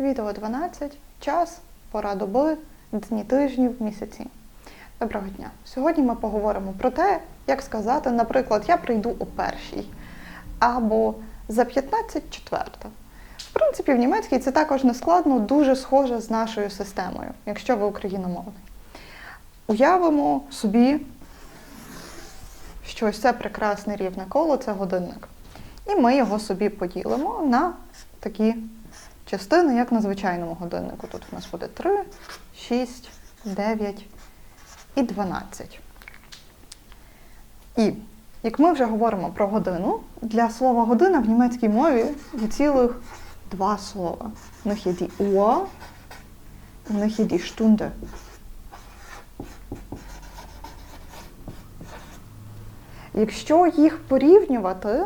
відео 12, час, пора доби, дні тижнів, місяці. Доброго дня! Сьогодні ми поговоримо про те, як сказати, наприклад, я прийду о першій або за 15 четверта. В принципі, в німецькій це також не складно, дуже схоже з нашою системою, якщо ви україномовний. Уявимо собі, що ось це прекрасне рівне коло це годинник. І ми його собі поділимо на такі частини, як на звичайному годиннику. Тут у нас буде 3, 6, 9 і 12. І як ми вже говоримо про годину, для слова година в німецькій мові є цілих два слова. В них є die Uhr, і в них є die Stunde. Якщо їх порівнювати,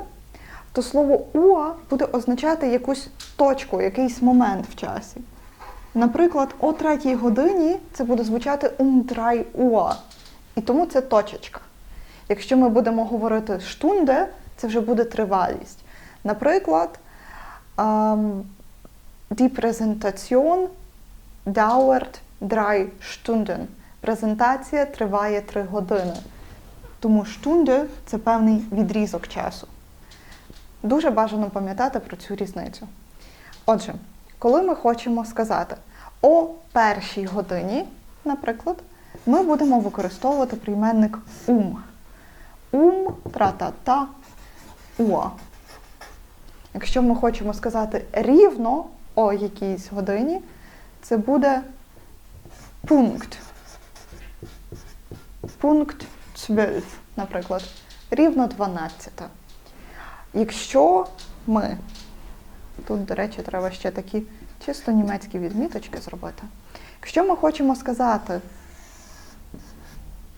то слово уа буде означати якусь точку, якийсь момент в часі. Наприклад, о третій годині це буде звучати drei Uhr. І тому це точечка. Якщо ми будемо говорити штунде, це вже буде тривалість. Наприклад, die Präsentation dauert drei Stunden. Презентація триває 3 години. Тому штунде це певний відрізок часу. Дуже бажано пам'ятати про цю різницю. Отже, коли ми хочемо сказати о першій годині, наприклад, ми будемо використовувати прийменник ум. Ум, тра-та-та, уа. Якщо ми хочемо сказати рівно о якійсь годині, це буде пункт. Пункт 12, наприклад, рівно 12. Якщо ми, тут, до речі, треба ще такі чисто німецькі відміточки зробити. Якщо ми хочемо сказати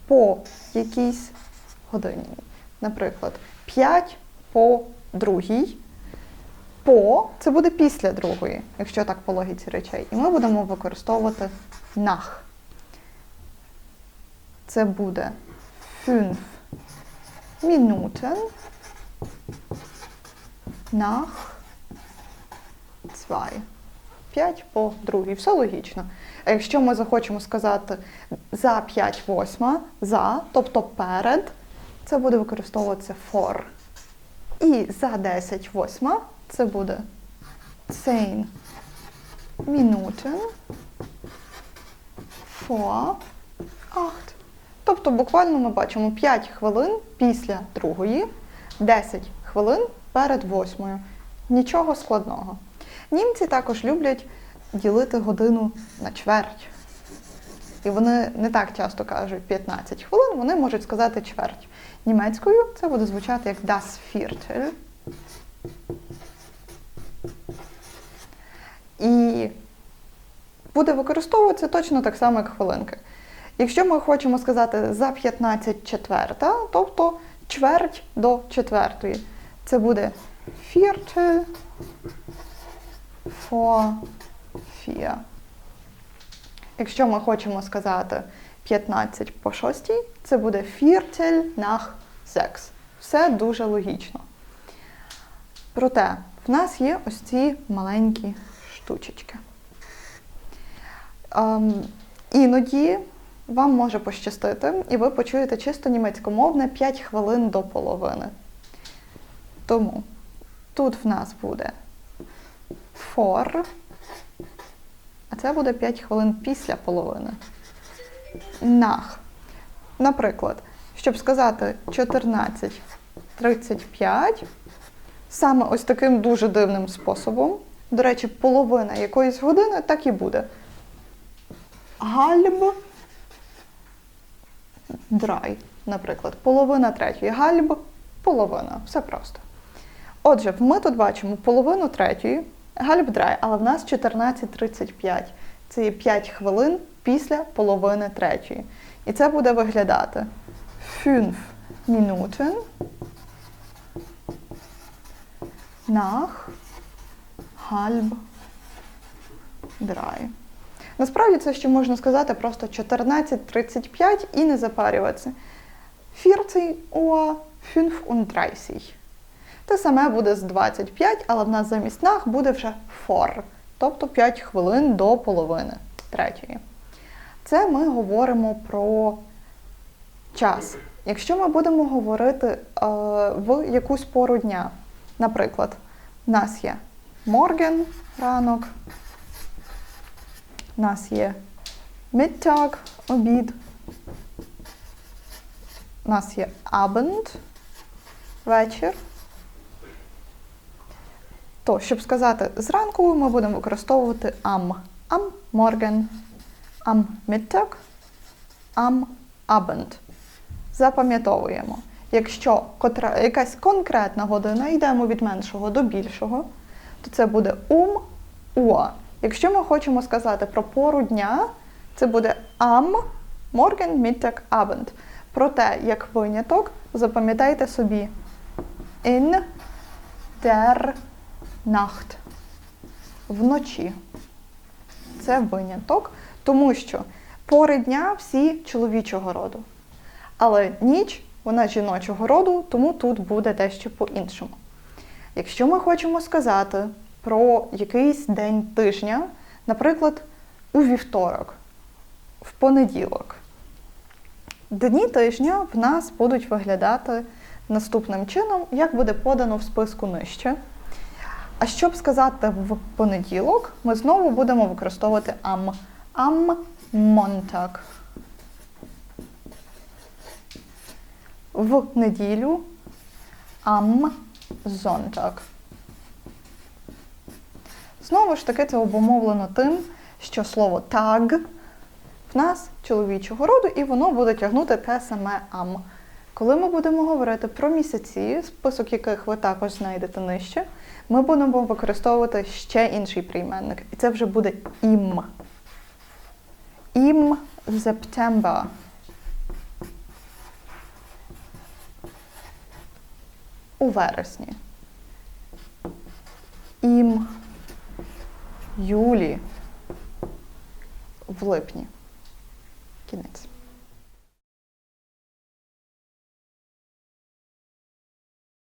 по якійсь годині, наприклад, 5 по другій, по це буде після другої, якщо так по логіці речей. І ми будемо використовувати нах. Це буде 5 Minuten nach 2. 5 по другій. Все логічно. А якщо ми захочемо сказати за 5 восьма, за, тобто перед, це буде використовуватися for. І за 10 восьма це буде 10 Minuten vor 8. Тобто буквально ми бачимо 5 хвилин після другої, 10 хвилин перед восьмою. Нічого складного. Німці також люблять ділити годину на чверть. І вони не так часто кажуть 15 хвилин, вони можуть сказати чверть. Німецькою це буде звучати як das Viertel. І буде використовуватися точно так само, як хвилинки. Якщо ми хочемо сказати за 15 четверта, тобто чверть до четвертої, це буде Viertel vier. Якщо ми хочемо сказати 15 по 6, це буде Viertel nach sechs. Все дуже логічно. Проте, в нас є ось ці маленькі штучечки. Ем, іноді вам може пощастити, і ви почуєте чисто німецькомовне 5 хвилин до половини. Тому тут в нас буде for, а це буде 5 хвилин після половини. Nach. Наприклад, щоб сказати 14.35, саме ось таким дуже дивним способом. До речі, половина якоїсь години так і буде. Гальб драй, наприклад, половина третьої. Гальб половина. Все просто. Отже, ми тут бачимо половину третьої, гальб драй, але в нас 14.35. Це є 5 хвилин після половини третьої. І це буде виглядати 5 Minuten nach halb drei. Насправді це ще можна сказати просто 14.35 і не запарюватися. 14 Uhr 35. Те саме буде з 25, але в нас замість нах буде вже for, тобто 5 хвилин до половини третьої. Це ми говоримо про час. Якщо ми будемо говорити е, в якусь пору дня, наприклад, в нас є морген ранок, у нас є мідтаг обід, у нас є абенд вечір. То, щоб сказати зранку, ми будемо використовувати am. Am morgen, am Mittag, am Abend. Запам'ятовуємо. Якщо котра, якась конкретна година, йдемо від меншого до більшого, то це буде um, ua. Якщо ми хочемо сказати про пору дня, це буде am, morgen, Mittag, Abend. Проте, як виняток, запам'ятайте собі in der Nacht. Вночі. Це виняток, тому що пори дня всі чоловічого роду. Але ніч вона жіночого роду, тому тут буде дещо по-іншому. Якщо ми хочемо сказати про якийсь день тижня, наприклад, у вівторок, в понеділок, дні тижня в нас будуть виглядати наступним чином, як буде подано в списку нижче. А щоб сказати в понеділок, ми знову будемо використовувати am. Am Montag. В неділю am Sonntag. Знову ж таки, це обумовлено тим, що слово tag в нас чоловічого роду, і воно буде тягнути те саме am. Коли ми будемо говорити про місяці, список яких ви також знайдете нижче, ми будемо використовувати ще інший прийменник. І це вже буде ім. Ім September. У вересні. Ім Юлі. В липні. Кінець.